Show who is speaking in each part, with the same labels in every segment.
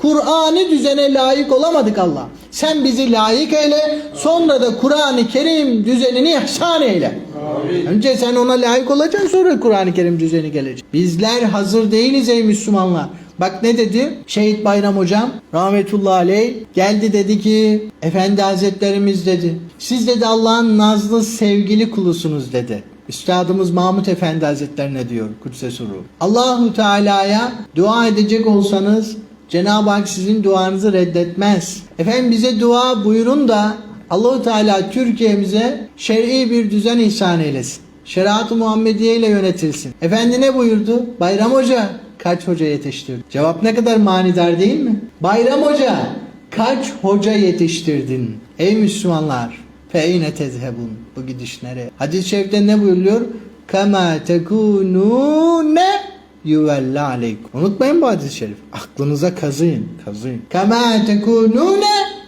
Speaker 1: Kur'an'ı düzene layık olamadık Allah. Sen bizi layık eyle. Sonra da Kur'an-ı Kerim düzenini ihsan eyle. Önce sen ona layık olacaksın sonra Kur'an-ı Kerim düzeni gelecek. Bizler hazır değiliz ey Müslümanlar. Bak ne dedi? Şehit Bayram hocam rahmetullahi aleyh geldi dedi ki Efendi Hazretlerimiz dedi. Siz dedi Allah'ın nazlı sevgili kulusunuz dedi. Üstadımız Mahmut Efendi Hazretlerine diyor Kudüs'e Suru. Allahu Teala'ya dua edecek olsanız Cenab-ı Hak sizin duanızı reddetmez. Efendim bize dua buyurun da Allahu Teala Türkiye'mize şer'i bir düzen ihsan eylesin. Şeriat-ı Muhammediye ile yönetilsin. Efendi ne buyurdu? Bayram Hoca kaç hoca yetiştirdin? Cevap ne kadar manidar değil mi? Bayram Hoca kaç hoca yetiştirdin? Ey Müslümanlar! Feyne tezhebun. Bu gidiş nereye? Hadis-i şerifte ne buyuruyor? Kema tekunune yüvella aleykum. Unutmayın bu hadis-i şerif. Aklınıza kazıyın, kazıyın. Kema tekunune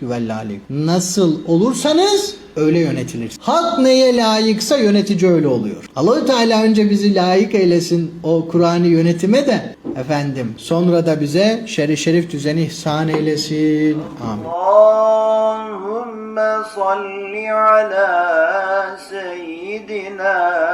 Speaker 1: yüvella aleykum. Nasıl olursanız öyle yönetilirsiniz. Halk neye layıksa yönetici öyle oluyor. Allahü Teala önce bizi layık eylesin o Kur'an'ı yönetime de efendim sonra da bize şerif şerif düzeni ihsan eylesin. Amin.
Speaker 2: Allahümme salli ala seyyidina